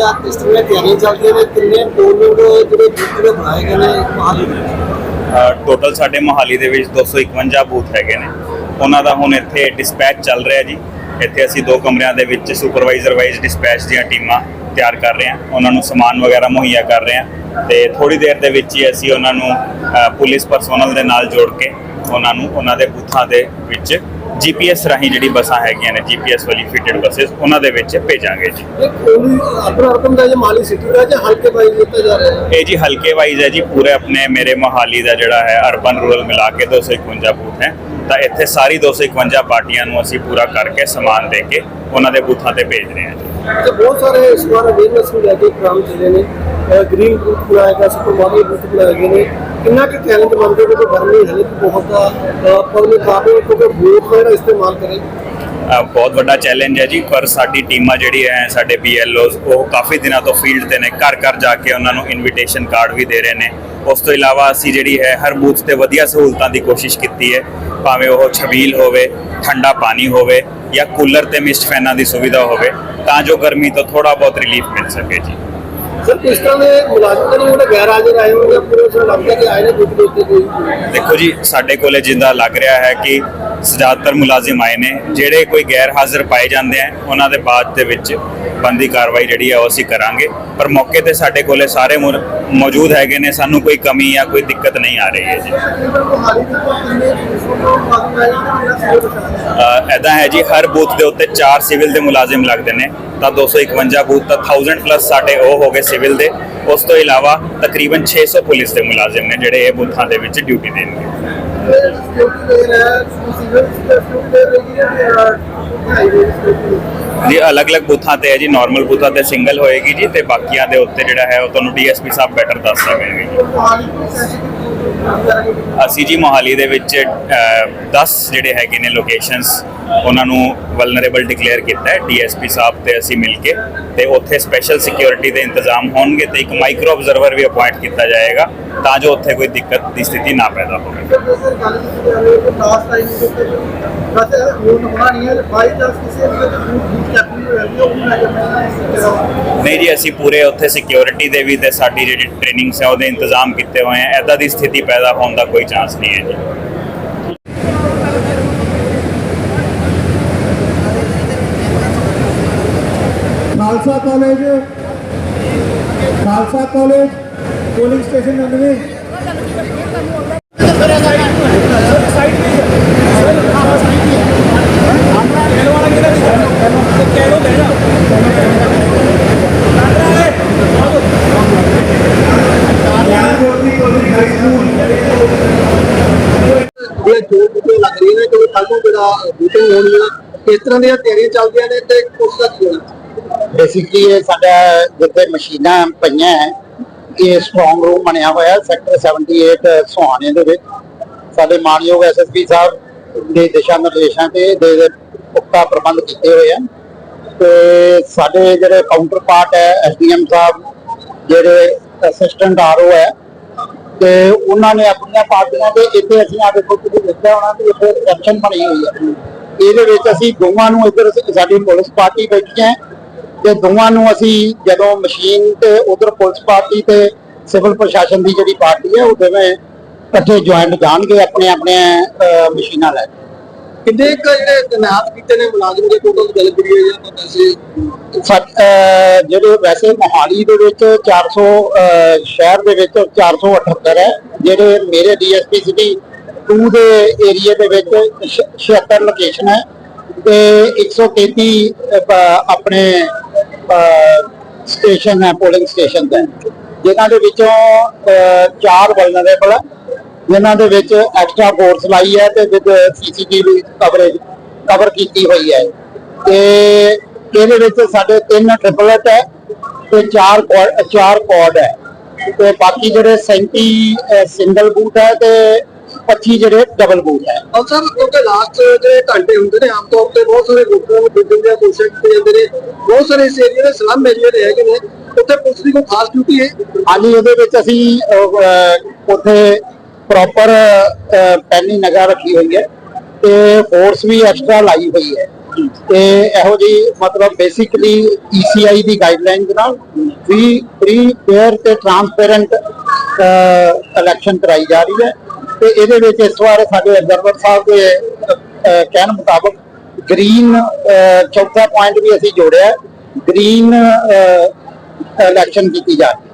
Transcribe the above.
ਆ ਕਿਸ ਤਰ੍ਹਾਂ ਤਿਆਰੀਆਂ ਚੱਲਦੀਆਂ ਨੇ, ਕਿੰਨੇ ਪੋਲਿੰਗ ਜਿਹੜੇ ਬੂਥ ਦੇ ਬਣਾਏ ਗਏ ਨੇ ਮਹਾਲੀ ਟੋਟਲ ਸਾਡੇ ਮੋਹਾਲੀ ਦੇ ਵਿੱਚ 251 ਬੂਥ ਹੈਗੇ ਨੇ। ਉਹਨਾਂ ਦਾ ਹੁਣ ਇੱਥੇ ਡਿਸਪੈਚ ਚੱਲ ਰਿਹਾ ਜੀ। ਇੱਥੇ ਅਸੀਂ ਦੋ ਕਮਰਿਆਂ ਦੇ ਵਿੱਚ ਸੁਪਰਵਾਈਜ਼ਰ ਵਾਈਜ਼ ਡਿਸਪੈਚ ਦੀਆਂ ਟੀਮਾਂ ਤਿਆਰ ਕਰ ਰਹੇ ਹਾਂ। ਉਹਨਾਂ ਨੂੰ ਸਮਾਨ ਵਗੈਰਾ ਮੁਹੱਈਆ ਕਰ ਰਹੇ ਹਾਂ। ਤੇ ਥੋੜੀ ਦੇਰ ਦੇ ਵਿੱਚ ਹੀ ਅਸੀਂ ਉਹਨਾਂ ਨੂੰ ਪੁਲਿਸ ਪਰਸਨਲ ਦੇ ਨਾਲ ਜੋੜ ਕੇ ਉਹਨਾਂ ਨੂੰ, ਉਹਨਾਂ ਦੇ ਬੂਥਾਂ ਦੇ ਵਿੱਚ ਜੀਪੀਐਸ ਰਾਹੀਂ ਜਿਹੜੀ ਬੱਸਾਂ ਹੈਗੀਆਂ ਨੇ ਜੀਪੀਐਸ ਵਾਲੀ ਫਿਟਡ ਬੱਸਸ ਉਹਨਾਂ ਦੇ ਵਿੱਚ ਭੇਜਾਂਗੇ ਜੀ। ਇਹ ਕੋਲੀ ਆਪਣਾ ਰਕਮ ਦਾ ਜਾਂ ਮਾਲੀ ਸਿਟੀ ਦਾ ਜਾਂ ਹਲਕੇ ਬਾਈ ਦਿੱਤਾ ਜਾ ਰਿਹਾ ਹੈ? ਇਹ ਜੀ ਹਲਕੇ ਵਾਈਜ਼ ਹੈ ਜੀ ਪੂਰੇ ਆਪਣੇ ਮੇਰੇ ਮੋਹਾਲੀ ਦਾ ਜਿਹੜਾ ਹੈ ਅਰਬਨ ਰੂਰਲ ਮਿਲਾ ਕੇ 251 ਬੂਥ ਹੈ। ਤਾਂ ਇੱਥੇ ਸਾਰੀ 251 ਪਾਰਟੀਆਂ ਨੂੰ ਅਸੀਂ ਪੂਰਾ ਕਰਕੇ ਸਮਾਨ ਦੇ ਕੇ ਉਹਨਾਂ ਦੇ ਬੂਥਾਂ ਤੇ ਭੇਜ ਰਹੇ ਹਾਂ ਜੀ। ਤੇ ਬਹੁਤ ਸਾਰੇ ਇਸ ਵਾਰ ਅਵੇਅਰਨੈਸ ਨੂੰ ਲੈ ਕੇ ਪ੍ਰੋਗਰਾਮ ਚੱਲੇ ਨੇ ਗ੍ਰੀਨ ਬੂਥ ਬਣਾਇਆ ਗਿਆ ਸੁਪਰ ਮਾਡਲ ਬੂਥ ਬਣਾਏ ਗਏ ਨੇ। ਕਿੰਨਾ ਕਿ ਚੈਲੰਜ ਮੰਨਦੇ ਹੋ ਕਿ ਗਰਮੀ ਹਲੇ ਬਹੁਤ ਦਾ ਪਬਲਿਕ ਆਪੇ ਕਿਉਂਕਿ ਬੂਥ ਦਾ ਇਸਤੇਮਾਲ ਕਰੇ। ਬਹੁਤ ਵੱਡਾ ਚੈਲੰਜ ਹੈ ਜੀ, ਪਰ ਸਾਡੀ ਟੀਮਾਂ ਜਿਹੜੀ ਹੈ, ਸਾਡੇ ਬੀਐਲਓਜ਼ ਉਹ ਕਾਫੀ ਦਿਨਾਂ ਤੋਂ ਫੀਲਡ ਤੇ ਨੇ। ਘਰ ਘਰ ਜਾ ਕੇ ਉਹਨਾਂ ਨੂੰ ਇਨਵੀਟੇਸ਼ਨ ਕਾਰਡ ਵੀ ਦੇ ਰਹੇ ਨੇ। ਉਸ ਤੋਂ ਇਲਾਵਾ ਅਸੀਂ ਜਿਹੜੀ ਹੈ, ਹਰ ਬੂਥ ਤੇ ਵਧੀਆ ਸਹੂਲਤਾਂ ਦੀ ਕੋਸ਼ਿਸ਼ ਕੀਤੀ ਹੈ। ਭਾਵੇਂ ਉਹ ਛਬੀਲ ਹੋਵੇ, ਠੰਡਾ ਪਾਣੀ ਹੋਵੇ ਜਾਂ ਕੂਲਰ ਤੇ ਮਿਸਟ ਫੈਨਾਂ ਦੀ ਸੁਵਿਧਾ ਹੋਵੇ, ਤਾਂ ਜੋ ਗਰਮੀ ਤੋਂ ਥੋੜਾ ਬਹੁਤ ਰਿਲੀਫ ਮਿਲ ਸਕੇ ਜੀ। ਸਰ ਕਿਸ ਤਰ੍ਹਾਂ ਦੇ ਮੁਲਾਜ਼ਮ ਤਾਂ ਨਹੀਂ ਜਿਹੜੇ ਗੈਰ ਹਾਜ਼ਰ ਆਏ ਹੋਣਗੇ, ਪੂਰੇ ਉਸ ਲੱਗਦਾ ਕਿ ਆਏ ਨੇ ਬੂਥ ਦੇ ਉੱਤੇ ਕੋਈ। ਦੇਖੋ ਜੀ, ਸਾਡੇ ਕੋਲੇ ਜਿੰਦਾ ਲੱਗ ਰਿਹਾ ਹੈ ਕਿ ਜ਼ਿਆਦਾਤਰ ਮੁਲਾਜ਼ਮ ਆਏ ਨੇ, ਜਿਹੜੇ ਕੋਈ ਗੈਰ ਹਾਜ਼ਰ ਪਾਏ ਜਾਂਦੇ ਆ, ਉਹਨਾਂ ਦੇ ਬਾਅਦ ਦੇ ਵਿੱਚ ਬੰਦੀ ਕਾਰਵਾਈ ਜਿਹੜੀ ਆ ਉਹ ਅਸੀਂ ਕਰਾਂਗੇ। ਪਰ ਮੌਕੇ ਤੇ ਸਾਡੇ ਕੋਲੇ ਸਾਰੇ ਮੌਜੂਦ ਹੈਗੇ ਨੇ, ਸਾਨੂੰ ਕੋਈ ਕਮੀ ਜਾਂ ਕੋਈ ਦਿੱਕਤ ਨਹੀਂ ਆ ਰਹੀ ਹੈ ਜੀ। ਹਾਲੀ ਐਦਾਂ ਹੈ ਜੀ, ਹਰ ਬੂਥ ਦੇ ਉੱਤੇ 4 ਸਿਵਲ ਦੇ ਮੁਲਾਜ਼ਮ ਲੱਗਦੇ ਨੇ, ਤਾਂ 251 ਬੂਥ, ਤਾਂ 1000 ਪਲੱਸ ਸਾਡੇ ਉਹ ਹੋ ਗਏ ਸਿਵਲ ਦੇ। ਉਸ ਤੋਂ ਇਲਾਵਾ ਤਕਰੀਬਨ 600 ਪੁਲਿਸ ਦੇ ਮੁਲਾਜ਼ਮ ਨੇ, ਜਿਹੜੇ ਇਹ ਬੂਥਾਂ ਦੇ ਵਿੱਚ ਡਿਊਟੀ ਦੇਣਗੇ। ਸਿਕਿਉਰਿਟੀ ਦੇ ਜੀ, ਅਲੱਗ-ਅਲੱਗ ਬੂਥਾਂ ਤੇ ਹੈ ਜੀ ਨਾਰਮਲ ਬੂਥਾਂ ਤੇ ਸਿੰਗਲ ਹੋਏਗੀ ਜੀ, ਤੇ ਬਾਕੀਆਂ ਦੇ ਉੱਤੇ ਜਿਹੜਾ ਹੈ ਉਹ ਤੁਹਾਨੂੰ ਡੀਐਸਪੀ ਸਾਹਿਬ ਬੈਟਰ ਦੱਸ ਸਕਣਗੇ ਜੀ। ਅਸੀਂ ਜੀ ਮੋਹਾਲੀ ਦੇ ਵਿੱਚ ਅ, 10 ਜਿਹੜੇ ਹੈਗੇ ਨੇ ਲੋਕੇਸ਼ਨਸ ਉਹਨਾਂ ਨੂੰ ਵਲਨਰੇਬਲ ਡਿਕਲੇਅਰ ਕੀਤਾ ਹੈ ਡੀਐਸਪੀ ਸਾਹਿਬ ਤੇ ਅਸੀਂ ਮਿਲ ਕੇ। ਤੇ ਉੱਥੇ ਸਪੈਸ਼ਲ ਸਿਕਿਉਰਿਟੀ ਦੇ ਇੰਤਜ਼ਾਮ ਹੋਣਗੇ ਤੇ ਇੱਕ ਮਾਈਕਰੋ ਆਬਜ਼ਰਵਰ ਵੀ ਅਪਾਇੰਟ ਕੀਤਾ ਜਾਏਗਾ ਤਾਂ ਜੋ ਉੱਥੇ ਕੋਈ ਦਿੱਕਤ ਦੀ ਸਥਿਤੀ ਨਾ ਪੈਦਾ ਹੋਵੇ। ਸਰ ਹੁਣ ਹੋਣਾ ਨਹੀਂ ਹੈ ਬਾਈ ਚਾਂਸ ਕਿਸੇ ਵੀ ਨਹੀਂ ਜੀ ਅਸੀਂ ਪੂਰੇ ਉੱਥੇ ਸਿਕਿਉਰਿਟੀ ਦੇ ਵੀ ਤੇ ਸਾਡੀ ਜਿਹੜੀ ਟ੍ਰੇਨਿੰਗਸ ਹੈ ਉਹਦੇ ਇੰਤਜ਼ਾਮ ਕੀਤੇ ਹੋਏ ਆ। ਐਦਾਂ ਦੀ ਸਥਿਤੀ ਪੈਦਾ ਹੋਣ ਦਾ ਕੋਈ ਚਾਂਸ ਨਹੀਂ ਹੈ ਜੀ। Khalsa college Khalsa college polling station 99 ਇਹ ਜੋ ਬੂਟੇ ਲੱਗ ਰਹੀਆਂ ਨੇ ਕਿ ਕੱਲ ਨੂੰ ਜਿਹੜਾ ਬੂਟਿੰਗ ਹੋਣੀ ਆ, ਕਿਸ ਤਰ੍ਹਾਂ ਦੀਆਂ ਤਿਆਰੀਆਂ ਚੱਲਦੀਆਂ ਨੇ ਤੇ ਉਸ ਦਾ ਕੀ ਹੋਣਾ? ਬੇਸਿਕਲੀ ਇਹ ਸਾਡਾ ਜਿੱਥੇ ਮਸ਼ੀਨਾਂ ਪਈਆਂ ਹੈ, ਇਹ ਸਟਰੋਂਗ ਰੂਮ ਬਣਿਆ ਹੋਇਆ ਸੈਕਟਰ 78 ਸੁਹਾਣੇ ਦੇ ਵਿੱਚ। ਸਾਡੇ ਮਾਨਯੋਗ ਐਸਐਸਪੀ ਸਾਹਿਬ ਦੇ ਦਿਸ਼ਾ ਨਿਰਦੇਸ਼ਾਂ ਤੇ ਦੇ ਪੁਖਤਾ ਪ੍ਰਬੰਧ ਕੀਤੇ ਹੋਏ ਹਨ ਤੇ ਸਾਡੇ ਜਿਹੜੇ ਕਾਊਂਟਰ ਪਾਰਟ ਹੈ ਐਸਡੀਐਮ ਸਾਹਿਬ, ਜਿਹੜੇ ਅਸਿਸਟੈਂਟ ਆਰਓ ਹੈ ਤੇ ਉਹਨਾਂ ਨੇ ਆਪਣੀਆਂ ਪਾਰਟੀਆਂ ਦੇ ਇੱਥੇ ਅਸੀਂ ਆ ਦੇਖੋ ਕਿ ਦੇਖਿਆ ਉਹਨਾਂ ਦੀ ਇੱਥੇ ਐਕਸ਼ਨ ਬਣੀ ਹੋਈ ਹੈ। ਇਹਦੇ ਵਿੱਚ ਅਸੀਂ ਦੋਵਾਂ ਨੂੰ ਇੱਧਰ ਸਾਡੀ ਪੁਲਿਸ ਪਾਰਟੀ ਬੈਠੀ ਹੈ ਤੇ ਦੋਵਾਂ ਨੂੰ ਅਸੀਂ ਜਦੋਂ ਮਸ਼ੀਨ ਤੇ ਉਧਰ ਪੁਲਿਸ ਪਾਰਟੀ ਤੇ ਸਿਵਲ ਪ੍ਰਸ਼ਾਸਨ ਦੀ ਜਿਹੜੀ ਪਾਰਟੀ ਹੈ ਉਹ ਦੋਵੇਂ ਇਕੱਠੇ ਜੁਆਇੰਟ ਜਾਣਗੇ ਆਪਣੇ ਆਪਣੇ ਅਹ, ਮਸ਼ੀਨਾਂ ਲੈ ਕੇ। ਕਿੰਨੇ ਕੁ ਜਿਹੜੇ ਤਨਾਤ ਕੀਤੇ ਨੇ ਮੁਲਾਜ਼ਮ ਦੇ ਟੋਟਲ ਗੱਲ ਕਰੀਏ ਜਾਂ ਤਾਂ ਵੈਸੇ ਜਿਹੜੇ ਵੈਸੇ ਮੋਹਾਲੀ ਦੇ ਵਿੱਚ 400 ਸ਼ਹਿਰ ਦੇ ਵਿੱਚ 478 ਹੈ ਜਿਹੜੇ ਮੇਰੇ ਡੀਐਸਪੀ ਸਿਟੀ 2 ਦੇ ਏਰੀਆ ਦੇ ਵਿੱਚ 76 ਲੋਕੇਸ਼ਨ ਹੈ ਤੇ 133 ਅਹ, ਆਪਣੇ ਸਟੇਸ਼ਨ ਹੈ ਪੋਲਿੰਗ ਸਟੇਸ਼ਨ ਤੇ ਜਿਨ੍ਹਾਂ ਦੇ ਵਿੱਚੋਂ ਅਹ, ਚਾਰ ਵਲਨਰੇਬਲ ਹੈ। ਜਿਨ੍ਹਾਂ ਦੇ ਵਿੱਚ ਐਕਸਟਰਾ ਫੋਰਸ ਲਾਈ ਹੈ ਤੇ ਵਿਦ ਸੀਸੀਟੀਵੀ ਕਵਰੇਜ ਕਵਰ ਕੀਤੀ ਹੋਈ ਹੈ। ਤੇ ਇਹਦੇ ਵਿੱਚ ਸਾਡੇ ਤਿੰਨ ਟ੍ਰਿਪਲਟ ਹੈ ਤੇ ਚਾਰ ਚਾਰ ਕੁਆਡ ਹੈ। ਤੇ ਬਾਕੀ ਜਿਹੜੇ 37 ਸਿੰਗਲ ਬੂਟ ਹੈ ਤੇ 25 ਜਿਹੜੇ ਡਬਲ ਬੂਟ ਹੈ। ਔਰ ਸਰ ਕਿਉਂਕਿ ਲਾਸਟ ਜਿਹੜੇ ਘੰਟੇ ਹੁੰਦੇ ਨੇ ਆਮ ਤੌਰ ਤੇ ਬਹੁਤ ਸਾਰੇ ਲੋਕਾਂ ਨੂੰ ਬਿਲਡਿੰਗ ਦੀਆਂ ਕੋਸ਼ਿਸ਼ ਕੀਤੀਆਂ ਜਾਂਦੇ ਨੇ। ਬਹੁਤ ਸਾਰੇ ਇਸ ਏਰੀਆ ਦੇ ਸਲਮ ਏਰੀਆ ਦੇ ਹੈਗੇ ਨੇ। ਉੱਥੇ ਪੁਲਿਸ ਦੀ ਕੋਈ ਖਾਸ ਡਿਊਟੀ ਹੈ? ਹਾਂਜੀ ਉਹਦੇ ਵਿੱਚ ਅਸੀਂ ਉੱਥੇ ਪ੍ਰੋਪਰ ਪੈਨੀ ਨਗਾ ਰੱਖੀ ਹੋਈ ਹੈ ਤੇ ਫੋਰਸ ਵੀ ਐਕਸਟਰਾ ਲਾਈ ਹੋਈ ਹੈ। ਤੇ ਇਹੋ ਜੀ ਮਤਲਬ ਬੇਸਿਕਲੀ ECI ਦੀ ਗਾਈਡਲਾਈਨ ਦੇ ਨਾਲ ਫ੍ਰੀ ਫ੍ਰੀ ਫੇਅਰ ਤੇ ਟ੍ਰਾਂਸਪੇਰੈਂਟ ਇਲੈਕਸ਼ਨ ਕਰਾਈ ਜਾ ਰਹੀ ਹੈ। ਤੇ ਇਹਦੇ ਵਿੱਚ ਇਸ ਵਾਰ ਸਾਡੇ ਅਬਜ਼ਰਵਰ ਸਾਹਿਬ ਦੇ ਕਹਿਣ ਮੁਤਾਬਕ ਗ੍ਰੀਨ ਚੌਥਾ ਪੁਆਇੰਟ ਵੀ ਅਸੀਂ ਜੋੜਿਆ ਗ੍ਰੀਨ ਇਲੈਕਸ਼ਨ ਕੀਤੀ ਜਾ ਰਹੀ